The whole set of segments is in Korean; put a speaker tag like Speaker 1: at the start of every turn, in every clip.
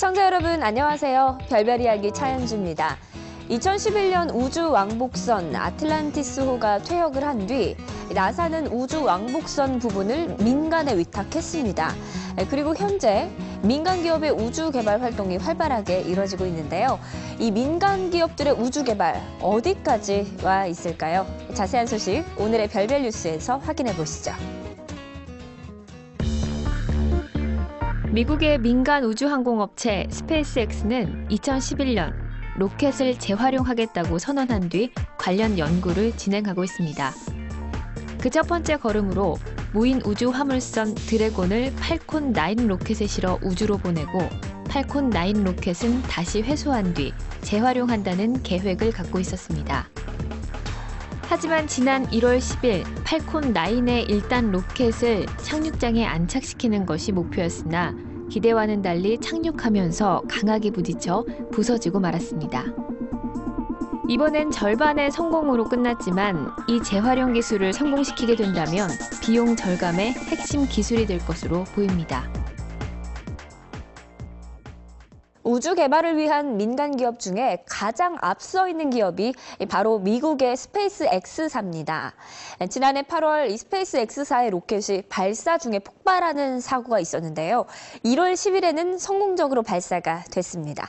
Speaker 1: 시청자 여러분 안녕하세요. 별별 이야기 차현주입니다. 2011년 우주 왕복선 아틀란티스호가 퇴역을 한 뒤 나사는 우주 왕복선 부분을 민간에 위탁했습니다. 그리고 현재 민간 기업의 우주 개발 활동이 활발하게 이뤄지고 있는데요. 이 민간 기업들의 우주 개발 어디까지 와 있을까요? 자세한 소식 오늘의 별별 뉴스에서 확인해 보시죠. 미국의 민간 우주항공업체 스페이스X는 2011년 로켓을 재활용하겠다고 선언한 뒤 관련 연구를 진행하고 있습니다. 그 첫 번째 걸음으로 무인 우주 화물선 드래곤을 팔콘 9 로켓에 실어 우주로 보내고 팔콘 9 로켓은 다시 회수한 뒤 재활용한다는 계획을 갖고 있었습니다. 하지만 지난 1월 10일 팔콘 9의 1단 로켓을 착륙장에 안착시키는 것이 목표였으나 기대와는 달리 착륙하면서 강하게 부딪혀 부서지고 말았습니다. 이번엔 절반의 성공으로 끝났지만 이 재활용 기술을 성공시키게 된다면 비용 절감의 핵심 기술이 될 것으로 보입니다. 우주 개발을 위한 민간 기업 중에 가장 앞서 있는 기업이 바로 미국의 스페이스 X사입니다. 지난해 8월 이 스페이스 X사의 로켓이 발사 중에 폭발하는 사고가 있었는데요. 1월 10일에는 성공적으로 발사가 됐습니다.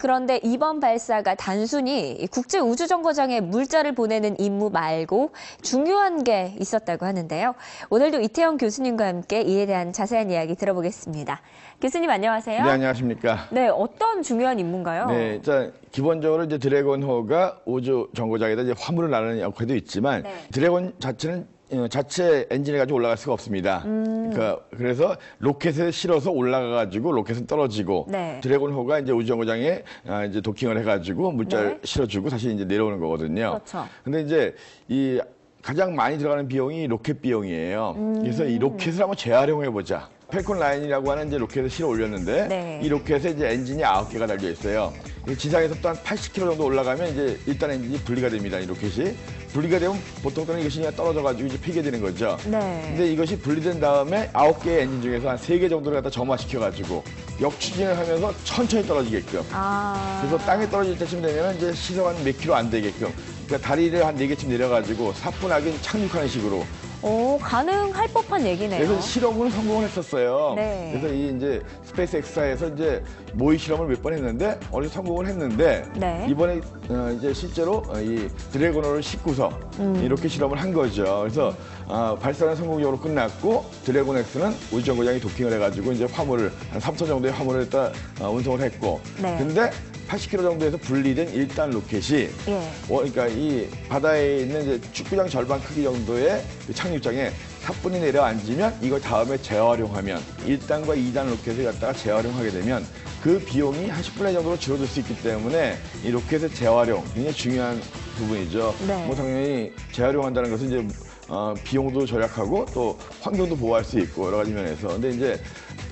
Speaker 1: 그런데 이번 발사가 단순히 국제 우주정거장에 물자를 보내는 임무 말고 중요한 게 있었다고 하는데요. 오늘도 이태영 교수님과 함께 이에 대한 자세한 이야기 들어보겠습니다. 교수님 안녕하세요.
Speaker 2: 네, 안녕하십니까.
Speaker 1: 네, 어떤 중요한 임무인가요?
Speaker 2: 네, 자, 기본적으로 이제 드래곤호가 우주 정거장에다 이제 화물을 나르는 역할도 있지만
Speaker 1: 네.
Speaker 2: 드래곤 자체는 어, 자체 엔진을 가지고 올라갈 수가 없습니다.
Speaker 1: 음.
Speaker 2: 그러니까 그래서 로켓에 실어서 올라가가지고 로켓은 떨어지고
Speaker 1: 네.
Speaker 2: 드래곤호가 이제 우주정거장에 아, 이제 도킹을 해가지고 물자를
Speaker 1: 네.
Speaker 2: 실어주고 다시 이제 내려오는 거거든요.
Speaker 1: 그렇죠.
Speaker 2: 근데 이제 이 가장 많이 들어가는 비용이 로켓 비용이에요.
Speaker 1: 음.
Speaker 2: 그래서 이 로켓을 한번 재활용해 보자. 펠콘 라인이라고 하는 이제 로켓을 실어 올렸는데
Speaker 1: 네.
Speaker 2: 이 로켓에 이제 엔진이 아홉 개가 달려 있어요. 이 지상에서 또 한 80km 정도 올라가면 이제 일단 엔진이 분리가 됩니다. 이 로켓이 분리가 되면 보통 때는 이것이 그냥 떨어져 가지고 이제 폐기되는 거죠.
Speaker 1: 네.
Speaker 2: 근데 이것이 분리된 다음에 아홉 개의 엔진 중에서 한 세 개 정도를 갖다 점화시켜 가지고 역추진을 하면서 천천히 떨어지게끔
Speaker 1: 아.
Speaker 2: 그래서 땅에 떨어질 때쯤 되면 이제 시속 한몇 킬로 안 되게끔 그러니까 다리를 한 네 개쯤 내려가지고 사뿐하게 착륙하는 식으로
Speaker 1: 오, 가능할 법한 얘기네요.
Speaker 2: 그래서 실험은 성공을 했었어요.
Speaker 1: 네.
Speaker 2: 그래서 이 이제 스페이스 X사에서 이제 모의 실험을 몇 번 했는데 어느 성공을 했는데
Speaker 1: 네.
Speaker 2: 이번에 어, 이제 실제로 어, 이 드래곤호를 싣고서
Speaker 1: 음.
Speaker 2: 이렇게 실험을 한 거죠. 그래서 어, 발사는 성공적으로 끝났고 드래곤 X는 우주 정거장에 도킹을 해가지고 이제 화물을 한 3톤 정도의 화물을 다 어, 운송을 했고
Speaker 1: 네.
Speaker 2: 근데 80km 정도에서 분리된 1단 로켓이
Speaker 1: 예.
Speaker 2: 어, 그러니까 이 바다에 있는 축구장 절반 크기 정도의 그 착륙장에 사뿐히 내려앉으면 이걸 다음에 재활용하면 1단과 2단 로켓을 갖다가 재활용하게 되면 그 비용이 한 10분의 정도로 줄어들 수 있기 때문에 이 로켓의 재활용 굉장히 중요한 부분이죠.
Speaker 1: 네.
Speaker 2: 뭐 당연히 재활용한다는 것은 이제 어, 비용도 절약하고 또 환경도 보호할 수 있고 여러 가지 면에서 근데 이제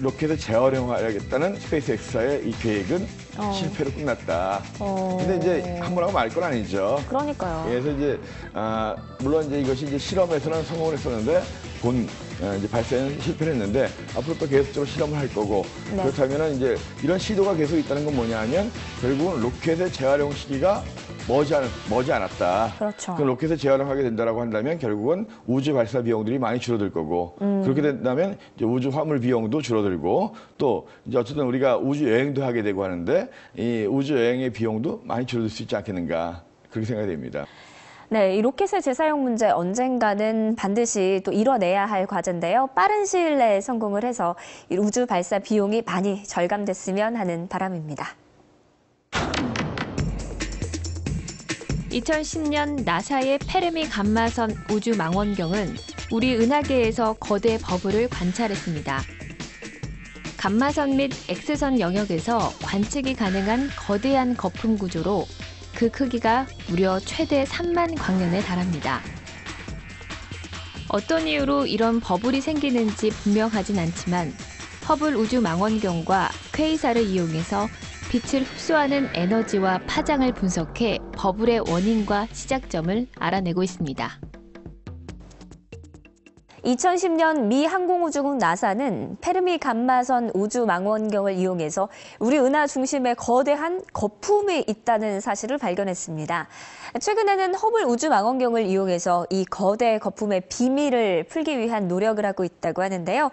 Speaker 2: 로켓을 재활용하겠다는 스페이스 X사의 이 계획은
Speaker 1: 어.
Speaker 2: 실패로 끝났다.
Speaker 1: 어.
Speaker 2: 근데 이제 한 번 하고 말 건 아니죠.
Speaker 1: 그러니까요.
Speaker 2: 그래서 이제 아, 물론 이제 이것이 이제 실험에서는 성공을 했었는데 본 어, 이제 발사는 실패를 했는데 앞으로 또 계속적으로 실험을 할 거고
Speaker 1: 네.
Speaker 2: 그렇다면은 이제 이런 시도가 계속 있다는 건 뭐냐면 결국은 로켓의 재활용 시기가 머지, 않, 머지 않았다.
Speaker 1: 그렇죠.
Speaker 2: 그 로켓을 재활용하게 된다라고 한다면 결국은 우주 발사 비용들이 많이 줄어들 거고
Speaker 1: 음.
Speaker 2: 그렇게 된다면 이제 우주 화물 비용도 줄어들고 또 이제 어쨌든 우리가 우주 여행도 하게 되고 하는데 이 우주 여행의 비용도 많이 줄어들 수 있지 않겠는가 그렇게 생각이 됩니다.
Speaker 1: 네, 이 로켓의 재사용 문제 언젠가는 반드시 또 이뤄내야 할 과제인데요. 빠른 시일 내에 성공을 해서 이 우주 발사 비용이 많이 절감됐으면 하는 바람입니다. 2010년 나사의 페르미 감마선 우주 망원경은 우리 은하계에서 거대 버블을 관찰했습니다. 감마선 및 X선 영역에서 관측이 가능한 거대한 거품 구조로 그 크기가 무려 최대 3만 광년에 달합니다. 어떤 이유로 이런 버블이 생기는지 분명하진 않지만 허블 우주 망원경과 퀘이사를 이용해서 빛을 흡수하는 에너지와 파장을 분석해 버블의 원인과 시작점을 알아내고 있습니다.
Speaker 3: 2010년 미 항공우주국 나사는 페르미 감마선 우주 망원경을 이용해서 우리 은하 중심에 거대한 거품이 있다는 사실을 발견했습니다. 최근에는 허블 우주 망원경을 이용해서 이 거대 거품의 비밀을 풀기 위한 노력을 하고 있다고 하는데요.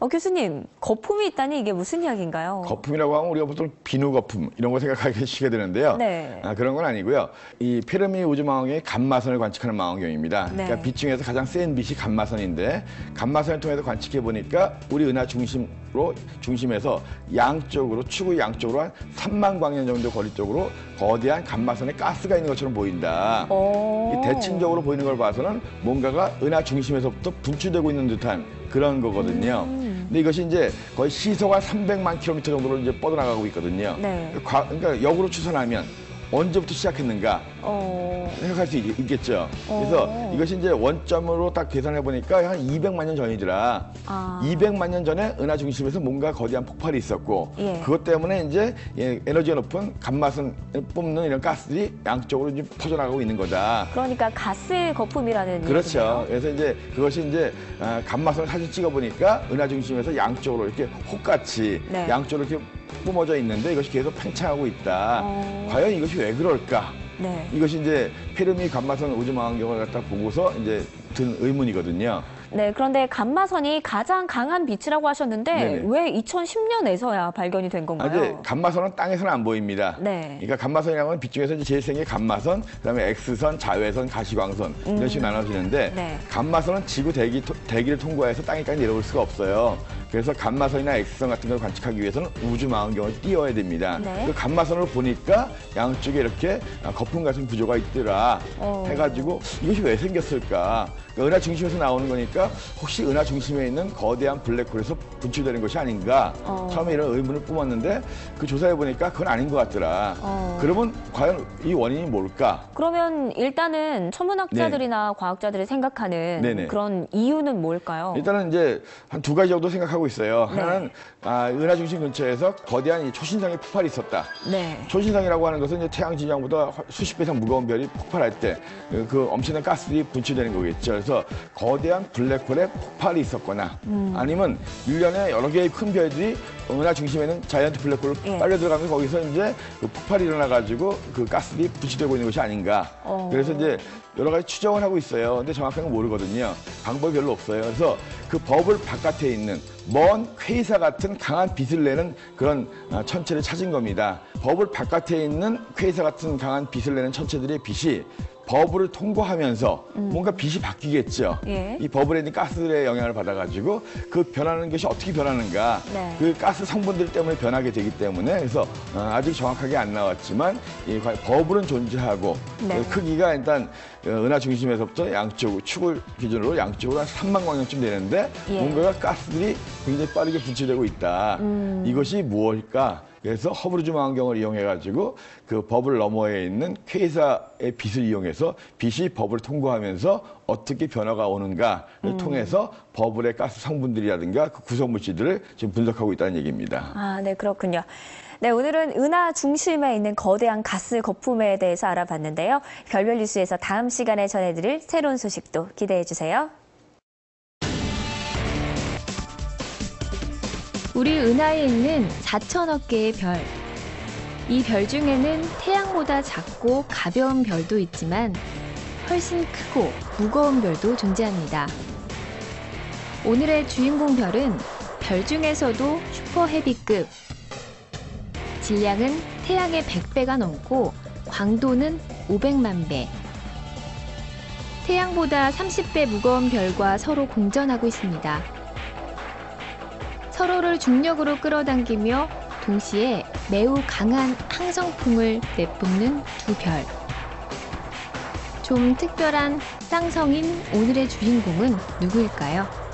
Speaker 3: 어, 교수님, 거품이 있다니 이게 무슨 이야기인가요?
Speaker 2: 거품이라고 하면 우리가 보통 비누 거품 이런 거 생각하시게 되는데요.
Speaker 3: 네.
Speaker 2: 아, 그런 건 아니고요. 이 페르미 우주 망원경이 감마선을 관측하는 망원경입니다.
Speaker 3: 네.
Speaker 2: 그러니까 빛 중에서 가장 센 빛이 감마선인데 감마선을 통해서 관측해 보니까 우리 은하 중심으로 중심에서 양쪽으로 추구 양쪽으로 한 3만 광년 정도 거리 쪽으로 거대한 감마선에 가스가 있는 것처럼 보인다.
Speaker 3: 오.
Speaker 2: 이 대칭적으로 보이는 걸 봐서는 뭔가가 은하 중심에서부터 분출되고 있는 듯한 그런 거거든요.
Speaker 3: 음.
Speaker 2: 근데 이것이 이제 거의 시속 한 300만 킬로미터 정도로 이제 뻗어나가고 있거든요.
Speaker 3: 네.
Speaker 2: 과- 그러니까 역으로 추산하면 언제부터 시작했는가
Speaker 3: 어,
Speaker 2: 생각할 수 있, 겠죠 그래서
Speaker 3: 어.
Speaker 2: 이것이 이제 원점으로 딱 계산해 보니까 한 200만 년 전이더라.
Speaker 3: 아.
Speaker 2: 200만 년 전에 은하 중심에서 뭔가 거대한 폭발이 있었고
Speaker 3: 예.
Speaker 2: 그것 때문에 이제 예, 에너지가 높은 감마선 뽑는 이런 가스들이 양쪽으로 이제 퍼져나가고 있는 거다.
Speaker 3: 그러니까 가스 거품이라는
Speaker 2: 그렇죠.
Speaker 3: 이야기네요.
Speaker 2: 그래서 이제 그것이 이제 아, 감마선을 사진 찍어 보니까 은하 중심에서 양쪽으로 이렇게 혹같이
Speaker 3: 네.
Speaker 2: 양쪽으로 이렇게 뿜어져 있는데 이것이 계속 팽창하고 있다.
Speaker 3: 어.
Speaker 2: 과연 이것이 왜 그럴까?
Speaker 3: 네.
Speaker 2: 이것이 이제 페르미 감마선 우주망원경을 갖다 보고서 이제 든 의문이거든요.
Speaker 3: 네, 그런데 감마선이 가장 강한 빛이라고 하셨는데
Speaker 2: 네네.
Speaker 3: 왜 2010년에서야 발견이 된
Speaker 2: 아,
Speaker 3: 건가요?
Speaker 2: 이제 감마선은 땅에서는 안 보입니다.
Speaker 3: 네.
Speaker 2: 그러니까 감마선이라는 건빛 중에서 이제 제일 센 게 감마선, 그다음에 X선, 자외선, 가시광선 이런 식으로 나눠지는데
Speaker 3: 음. 네.
Speaker 2: 감마선은 지구 대기, 토- 대기를 통과해서 땅에까지 내려올 수가 없어요. 그래서 감마선이나 X선 같은 걸 관측하기 위해서는 우주 망원경을 띄워야 됩니다.
Speaker 3: 네.
Speaker 2: 그 감마선을 보니까 양쪽에 이렇게 아, 거품 같은 구조가 있더라
Speaker 3: 어.
Speaker 2: 해가지고 이것이 왜 생겼을까? 그러니까 은하 중심에서 나오는 거니까 혹시 은하 중심에 있는 거대한 블랙홀에서 분출되는 것이 아닌가?
Speaker 3: 어.
Speaker 2: 처음에 이런 의문을 뿜었는데 그 조사해 보니까 그건 아닌 것 같더라.
Speaker 3: 어.
Speaker 2: 그러면 과연 이 원인이 뭘까?
Speaker 3: 그러면 일단은 천문학자들이나 과학자들이 생각하는
Speaker 2: 네. 네네.
Speaker 3: 그런 이유는 뭘까요?
Speaker 2: 일단은 이제 한 두 가지 정도 생각하고 있어요.
Speaker 3: 네.
Speaker 2: 하나는 아, 은하 중심 근처에서 거대한 이 초신성의 폭발이 있었다.
Speaker 3: 네.
Speaker 2: 초신성이라고 하는 것은 이제 태양 진영보다 수십 배 이상 무거운 별이 폭발할 때 그 엄청난 가스들이 분출되는 거겠죠. 그래서 거대한 블랙홀의 폭발이 있었거나
Speaker 3: 음.
Speaker 2: 아니면 일년에 여러 개의 큰 별들이 은하 중심에는 자이언트 블랙홀로
Speaker 3: 예.
Speaker 2: 빨려 들어가면서 거기서 이제 그 폭발이 일어나가지고 그 가스들이 분출되고 있는 것이 아닌가.
Speaker 3: 어.
Speaker 2: 그래서 이제 여러 가지 추정을 하고 있어요. 근데 정확한 건 모르거든요. 방법이 별로 없어요. 그래서 그 버블 바깥에 있는 먼 퀘이사 같은 강한 빛을 내는 그런 아, 천체를 찾은 겁니다. 버블 바깥에 있는 퀘이사 같은 강한 빛을 내는 천체들의 빛이 버블을 통과하면서 뭔가 빛이 바뀌겠죠.
Speaker 3: 예.
Speaker 2: 이 버블에 있는 가스들의 영향을 받아가지고 그 변하는 것이 어떻게 변하는가.
Speaker 3: 네.
Speaker 2: 그 가스 성분들 때문에 변하게 되기 때문에 그래서 어, 아직 정확하게 안 나왔지만 이 과연 버블은 존재하고
Speaker 3: 네.
Speaker 2: 그 크기가 일단 어, 은하 중심에서부터 양쪽 축을 기준으로 양쪽으로 한 3만 광년쯤 되는데
Speaker 3: 예.
Speaker 2: 뭔가가 가스들이 굉장히 빠르게 분출되고 있다.
Speaker 3: 음.
Speaker 2: 이것이 무엇일까? 그래서 허브르즈 망원경을 이용해 가지고 그 버블 너머에 있는 퀘이사의 빛을 이용해서 빛이 버블을 통과하면서 어떻게 변화가 오는가를
Speaker 3: 음.
Speaker 2: 통해서 버블의 가스 성분들이라든가 그 구성 물질들을 지금 분석하고 있다는 얘기입니다.
Speaker 3: 아, 네, 그렇군요. 네, 오늘은 은하 중심에 있는 거대한 가스 거품에 대해서 알아봤는데요. 별별 뉴스에서 다음 시간에 전해드릴 새로운 소식도 기대해 주세요.
Speaker 1: 우리 은하에 있는 4천억 개의 별. 이 별 중에는 태양보다 작고 가벼운 별도 있지만 훨씬 크고 무거운 별도 존재합니다. 오늘의 주인공 별은 별 중에서도 슈퍼 헤비급. 질량은 태양의 100배가 넘고 광도는 500만 배. 태양보다 30배 무거운 별과 서로 공전하고 있습니다. 서로를 중력으로 끌어당기며 동시에 매우 강한 항성풍을 내뿜는 두 별. 좀 특별한 쌍성인 오늘의 주인공은 누구일까요?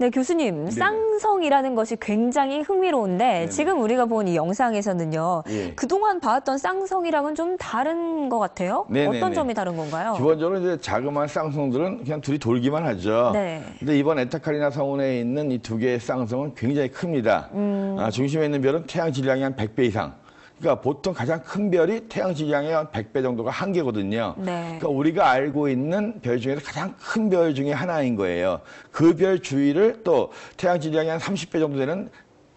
Speaker 3: 네, 교수님,
Speaker 2: 네네.
Speaker 3: 쌍성이라는 것이 굉장히 흥미로운데
Speaker 2: 네네.
Speaker 3: 지금 우리가 본 이 영상에서는요.
Speaker 2: 예.
Speaker 3: 그동안 봐왔던 쌍성이랑은 좀 다른 것 같아요. 어떤 점이 다른 건가요?
Speaker 2: 기본적으로 이제 자그마한 쌍성들은 그냥 둘이 돌기만 하죠.
Speaker 3: 네.
Speaker 2: 근데 이번 에타카리나 성운에 있는 이 두 개의 쌍성은 굉장히 큽니다.
Speaker 3: 음.
Speaker 2: 아, 중심에 있는 별은 태양 질량이 한 100배 이상. 그러니까 보통 가장 큰 별이 태양 질량의 한 100배 정도가 한계거든요.
Speaker 3: 네.
Speaker 2: 그러니까 우리가 알고 있는 별 중에서 가장 큰 별 중에 하나인 거예요. 그 별 주위를 또 태양 질량이 한 30배 정도 되는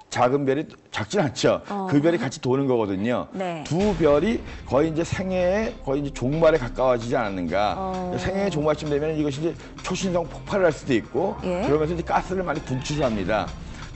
Speaker 2: 작은 별이 작진 않죠.
Speaker 3: 어.
Speaker 2: 그 별이 같이 도는 거거든요.
Speaker 3: 네.
Speaker 2: 두 별이 거의 이제 생애의 거의 이제 종말에 가까워지지 않았는가.
Speaker 3: 어.
Speaker 2: 생애의 종말쯤 되면 이것이 이제 초신성 폭발을 할 수도 있고
Speaker 3: 예.
Speaker 2: 그러면서 이제 가스를 많이 분출합니다.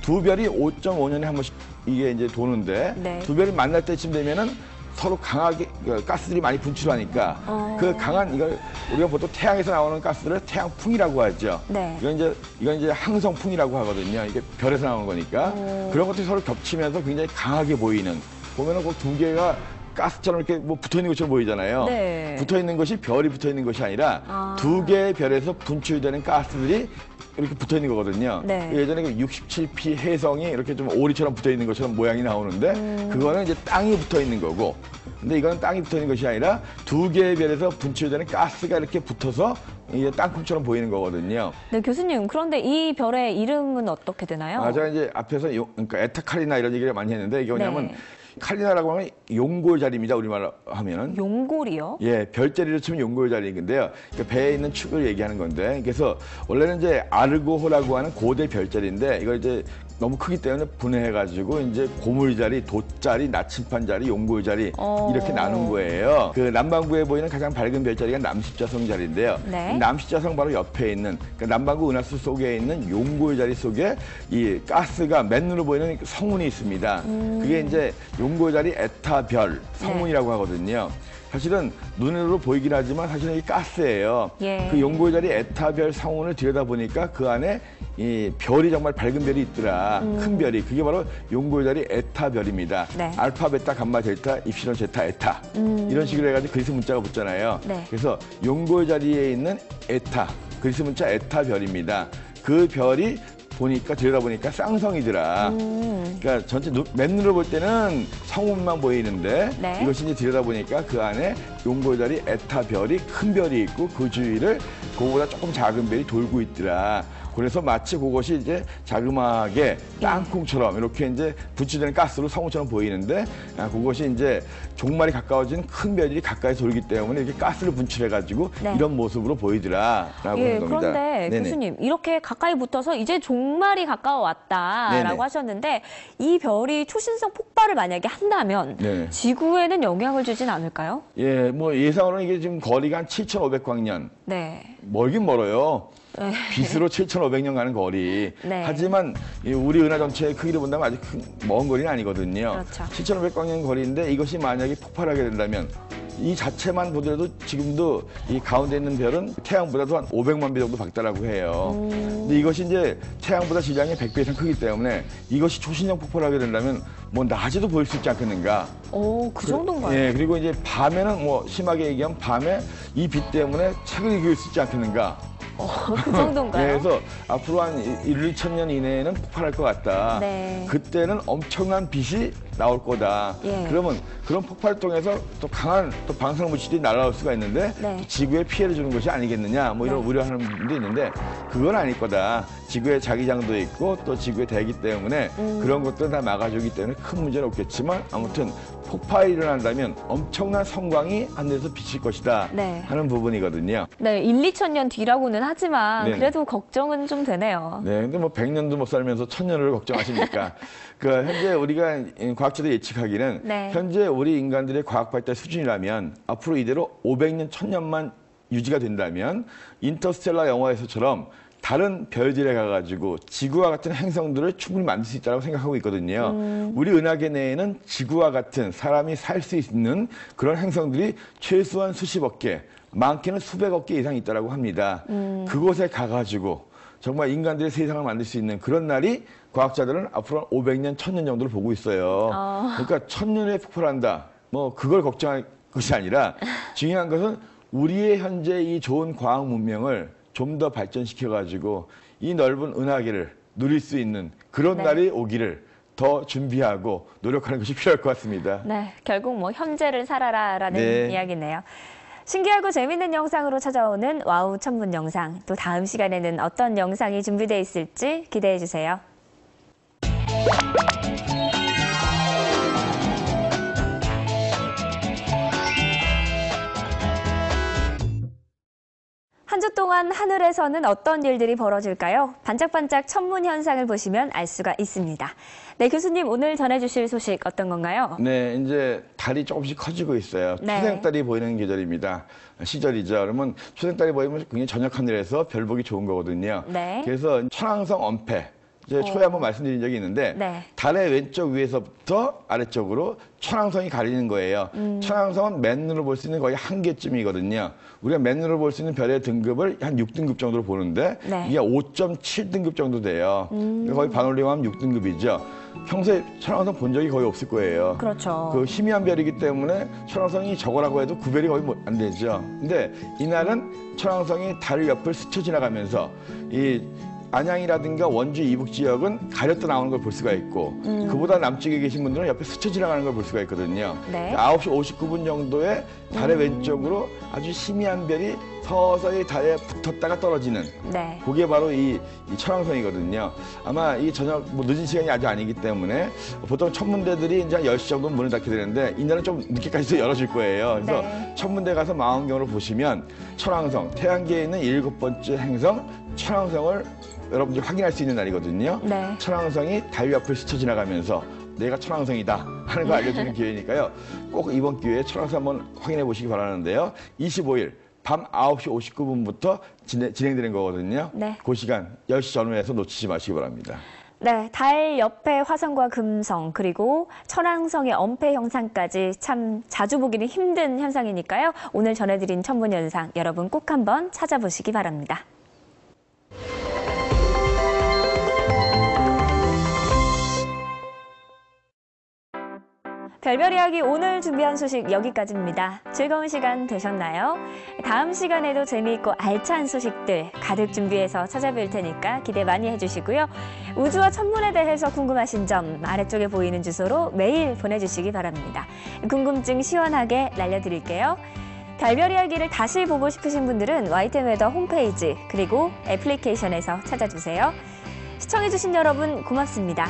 Speaker 2: 두 별이 5.5년에 한 번씩 이게 이제 도는데
Speaker 3: 네.
Speaker 2: 두 별이 만날 때쯤 되면은 서로 강하게 그 가스들이 많이 분출하니까
Speaker 3: 어.
Speaker 2: 그 강한 이걸 우리가 보통 태양에서 나오는 가스를 태양풍이라고 하죠.
Speaker 3: 네.
Speaker 2: 이건 이제 이건 이제 항성풍이라고 하거든요. 이게 별에서 나오는 거니까
Speaker 3: 오.
Speaker 2: 그런 것들이 서로 겹치면서 굉장히 강하게 보이는 보면은 그 두 개가 가스처럼 이렇게 뭐 붙어 있는 것처럼 보이잖아요.
Speaker 3: 네.
Speaker 2: 붙어 있는 것이 별이 붙어 있는 것이 아니라
Speaker 3: 아.
Speaker 2: 두 개의 별에서 분출되는 가스들이 이렇게 붙어 있는 거거든요.
Speaker 3: 네.
Speaker 2: 예전에 그 67P 해성이 이렇게 좀 오리처럼 붙어 있는 것처럼 모양이 나오는데
Speaker 3: 음.
Speaker 2: 그거는 이제 땅이 붙어 있는 거고 근데 이거는 땅이 붙어 있는 것이 아니라 두 개의 별에서 분출되는 가스가 이렇게 붙어서 이게 땅콩처럼 보이는 거거든요.
Speaker 3: 네, 교수님. 그런데 이 별의 이름은 어떻게 되나요?
Speaker 2: 아, 제가 이제 앞에서 용, 그러니까 에타칼리나 이런 얘기를 많이 했는데 이게 뭐냐면
Speaker 3: 네.
Speaker 2: 칼리나라고 하면 용골자리입니다. 우리말로 하면은.
Speaker 3: 용골이요?
Speaker 2: 예, 별자리로 치면 용골자리인데요. 그러니까 배에 있는 축을 얘기하는 건데, 그래서 원래는 이제 아르고호라고 하는 고대 별자리인데, 이걸 이제 너무 크기 때문에 분해해가지고 이제 고물 자리, 돛자리, 나침판 자리, 용골 자리
Speaker 3: 어.
Speaker 2: 이렇게 나눈 거예요. 그 남반구에 보이는 가장 밝은 별자리가 남십자성 자리인데요.
Speaker 3: 네.
Speaker 2: 이 남십자성 바로 옆에 있는 그 남반구 은하수 속에 있는 용골 자리 속에 이 가스가 맨눈으로 보이는 성운이 있습니다.
Speaker 3: 음.
Speaker 2: 그게 이제 용골 자리 에타별 성운이라고 하거든요. 사실은 눈으로 보이긴 하지만 사실은 이 가스예요.
Speaker 3: 예.
Speaker 2: 그 용골자리 에타별 성운을 들여다보니까 그 안에 이 별이 정말 밝은 별이 있더라. 큰 별이. 그게 바로 용골자리 에타별입니다.
Speaker 3: 음. 네.
Speaker 2: 알파, 베타, 감마, 델타, 입시론, 제타, 에타. 이런 식으로 해가지고 그리스 문자가 붙잖아요.
Speaker 3: 음. 네.
Speaker 2: 그래서 용골 자리에 있는 에타, 그리스 문자 에타 별입니다. 그 별이 보니까 들여다보니까 쌍성이더라.
Speaker 3: 음.
Speaker 2: 그러니까 전체 눈- 맨눈으로 볼 때는 성운만 보이는데
Speaker 3: 네.
Speaker 2: 이것이 이제 들여다보니까 그 안에 용골자리 에타 별이 큰 별이 있고 그 주위를 그거보다 조금 작은 별이 돌고 있더라. 그래서 마치 그것이 이제 자그마하게 땅콩처럼 이렇게 이제 분출되는 가스로 성운처럼 보이는데 아, 그것이 이제 종말이 가까워진 큰 별이 가까이 돌기 때문에 이렇게 가스를 분출해가지고
Speaker 3: 네.
Speaker 2: 이런 모습으로 보이더라라고
Speaker 3: 예,
Speaker 2: 하는 겁니다.
Speaker 3: 그런데
Speaker 2: 네네.
Speaker 3: 교수님 이렇게 가까이 붙어서 이제 종말이 가까워 왔다라고
Speaker 2: 네네.
Speaker 3: 하셨는데 이 별이 초신성 폭발을 만약에 한다면
Speaker 2: 네.
Speaker 3: 지구에는 영향을 주진 않을까요?
Speaker 2: 예, 뭐 예상으로는 이게 지금 거리가 한 7,500광년
Speaker 3: 네.
Speaker 2: 멀긴 멀어요.
Speaker 3: 네.
Speaker 2: 빛으로 7,500년 가는 거리.
Speaker 3: 네.
Speaker 2: 하지만 이 우리 은하 전체의 크기를 본다면 아직 큰- 먼 거리는 아니거든요.
Speaker 3: 그렇죠.
Speaker 2: 7,500광년 거리인데 이것이 만약에 폭발하게 된다면 이 자체만 보더라도 지금도 이 가운데 있는 별은 태양보다도 한 500만 배 정도 밝다라고 해요.
Speaker 3: 음.
Speaker 2: 근데 이것이 이제 태양보다 질량이 100배 이상 크기 때문에 이것이 초신형 폭발하게 된다면 뭐 낮에도 보일 수 있지 않겠는가.
Speaker 3: 오, 그 정도인가요?
Speaker 2: 예, 그리고 이제 밤에는 뭐 심하게 얘기하면 밤에 이 빛 때문에 책을 읽을 수 있지 않겠는가.
Speaker 3: 그 정도인가요?
Speaker 2: 네, 그래서 앞으로 한 1, 2천 년 이내에는 폭발할 것 같다.
Speaker 3: 네.
Speaker 2: 그때는 엄청난 빛이 나올 거다.
Speaker 3: 예.
Speaker 2: 그러면 그런 폭발을 통해서 또 강한 또 방사능 물질이 날아올 수가 있는데
Speaker 3: 네.
Speaker 2: 또 지구에 피해를 주는 것이 아니겠느냐 뭐 이런
Speaker 3: 네.
Speaker 2: 우려하는 분도 있는데 그건 아닐 거다. 지구에 자기장도 있고 또 지구에 대기 때문에
Speaker 3: 음.
Speaker 2: 그런 것도 다 막아주기 때문에 큰 문제는 없겠지만 아무튼 폭발이 일어난다면 엄청난 성광이 하늘에서 비칠 것이다
Speaker 3: 네.
Speaker 2: 하는 부분이거든요.
Speaker 3: 네, 1, 2천 년 뒤라고는 하지만
Speaker 2: 네네.
Speaker 3: 그래도 걱정은 좀 되네요.
Speaker 2: 네, 근데 뭐 100년도 못 살면서 1000년을 걱정하십니까? 그 현재 우리가 과학자들이 예측하기는
Speaker 3: 네.
Speaker 2: 현재 우리 인간들의 과학 발달 수준이라면 앞으로 이대로 500년, 1000년만 유지가 된다면 인터스텔라 영화에서처럼 다른 별들에 가가지고 지구와 같은 행성들을 충분히 만들 수 있다고 생각하고 있거든요. 우리 은하계 내에는 지구와 같은 사람이 살 수 있는 그런 행성들이 최소한 수십억 개, 많게는 수백억 개 이상 있다고 합니다. 그곳에 가가지고 정말 인간들의 세상을 만들 수 있는 그런 날이 과학자들은 앞으로 한 500년, 1000년 정도를 보고 있어요.
Speaker 3: 아.
Speaker 2: 그러니까 1000년에 폭발한다. 뭐 그걸 걱정할 것이 아니라 중요한 것은 우리의 현재 이 좋은 과학 문명을 좀 더 발전시켜 가지고 이 넓은 은하계를 누릴 수 있는 그런
Speaker 3: 네.
Speaker 2: 날이 오기를 더 준비하고 노력하는 것이 필요할 것 같습니다.
Speaker 3: 네, 결국 뭐 현재를 살아라라는
Speaker 2: 네.
Speaker 3: 이야기네요. 신기하고 재밌는 영상으로 찾아오는 와우 천문 영상. 또 다음 시간에는 어떤 영상이 준비되어 있을지 기대해 주세요. 과연 하늘에서는 어떤 일들이 벌어질까요? 반짝반짝 천문 현상을 보시면 알 수가 있습니다. 네, 교수님 오늘 전해주실 소식 어떤 건가요?
Speaker 2: 네, 이제 달이 조금씩 커지고 있어요.
Speaker 3: 네.
Speaker 2: 초생달이 보이는 계절입니다. 시절이죠. 그러면 초생달이 보이면 굉장히 저녁 하늘에서 별 보기 좋은 거거든요.
Speaker 3: 네.
Speaker 2: 그래서 천왕성 엄패. 이제 초에 한번 말씀드린 적이 있는데
Speaker 3: 네.
Speaker 2: 달의 왼쪽 위에서부터 아래쪽으로 천왕성이 가리는 거예요.
Speaker 3: 음.
Speaker 2: 천왕성은 맨눈으로 볼 수 있는 거의 한 개쯤이거든요. 우리가 맨눈으로 볼 수 있는 별의 등급을 한 6등급 정도로 보는데
Speaker 3: 네. 음.
Speaker 2: 이게 5.7등급 정도 돼요. 그러니까 거의 반올림하면 6등급이죠. 평소에 천왕성 본 적이 거의 없을 거예요.
Speaker 3: 그렇죠.
Speaker 2: 그 희미한 별이기 때문에 천왕성이 저거라고 해도 구별이 거의 못- 안 되죠. 근데 이날은 천왕성이 달 옆을 스쳐 지나가면서 이 안양이라든가 원주 이북 지역은 가렸다 나오는 걸 볼 수가 있고
Speaker 3: 음.
Speaker 2: 그보다 남쪽에 계신 분들은 옆에 스쳐 지나가는 걸 볼 수가 있거든요.
Speaker 3: 네.
Speaker 2: 9시 59분 정도에 달의 왼쪽으로 아주 희미한 별이 서서히 달에 붙었다가 떨어지는
Speaker 3: 네.
Speaker 2: 그게 바로 이, 이 천왕성이거든요. 아마 이 저녁 뭐 늦은 시간이 아직 아니기 때문에 보통 천문대들이 이제 한 10시 정도 문을 닫게 되는데 이날은 좀 늦게까지도 열어줄 거예요. 그래서
Speaker 3: 네.
Speaker 2: 천문대 가서 망원경으로 보시면 천왕성, 태양계에 있는 일곱 번째 행성 천왕성을 여러분들이 확인할 수 있는 날이거든요.
Speaker 3: 네.
Speaker 2: 천왕성이 달 옆을 스쳐 지나가면서 내가 천왕성이다 하는 거 알려주는 기회니까요. 꼭 이번 기회에 천왕성 한번 확인해 보시기 바라는데요. 25일 밤 9시 59분부터 진행, 진행 되는 거거든요.
Speaker 3: 네.
Speaker 2: 그 시간 10시 전후에서 놓치지 마시기 바랍니다.
Speaker 3: 네, 달 옆에 화성과 금성 그리고 천왕성의 엄폐 형상까지 참 자주 보기는 힘든 현상이니까요. 오늘 전해드린 천문 현상 여러분 꼭 한번 찾아보시기 바랍니다. 별별 이야기 오늘 준비한 소식 여기까지입니다. 즐거운 시간 되셨나요? 다음 시간에도 재미있고 알찬 소식들 가득 준비해서 찾아뵐 테니까 기대 많이 해주시고요. 우주와 천문에 대해서 궁금하신 점 아래쪽에 보이는 주소로 메일 보내주시기 바랍니다. 궁금증 시원하게 날려드릴게요. 별별 이야기를 다시 보고 싶으신 분들은 YTN 웨더 홈페이지 그리고 애플리케이션에서 찾아주세요. 시청해주신 여러분 고맙습니다.